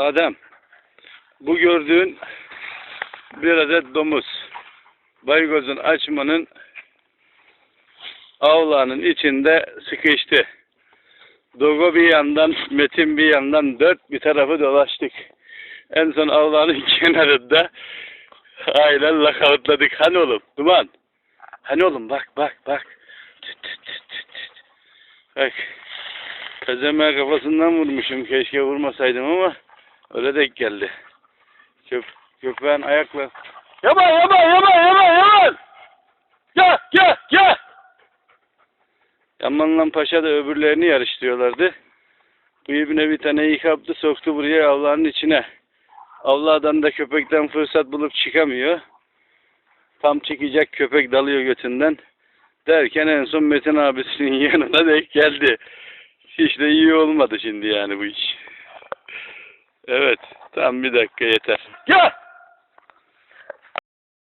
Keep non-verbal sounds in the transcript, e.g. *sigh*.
Adem, bu gördüğün bir adet domuz. Baygoz'un açmanın avlanın içinde sıkıştı. Dogo bir yandan, Metin bir yandan dört bir tarafı dolaştık. En son avlanın *laughs* kenarında aynen lakavutladık. Hani oğlum, duman. Hani oğlum bak bak bak. Tüt, tüt, tüt, tüt. Bak. Kazeme kafasından vurmuşum. Keşke vurmasaydım ama öyle denk geldi. Köp köpeğin ayakla. Yaman yaman yaman yaman yaman. Gel gel gel. Yaman'la Paşa da öbürlerini yarıştırıyorlardı. Bu ibne bir tane kaptı soktu buraya avlanın içine. Avladan da köpekten fırsat bulup çıkamıyor. Tam çekecek köpek dalıyor götünden. Derken en son Metin abisinin *laughs* yanına denk geldi. Hiç de iyi olmadı şimdi yani bu iş. Evet. Tam bir dakika yeter. Gel!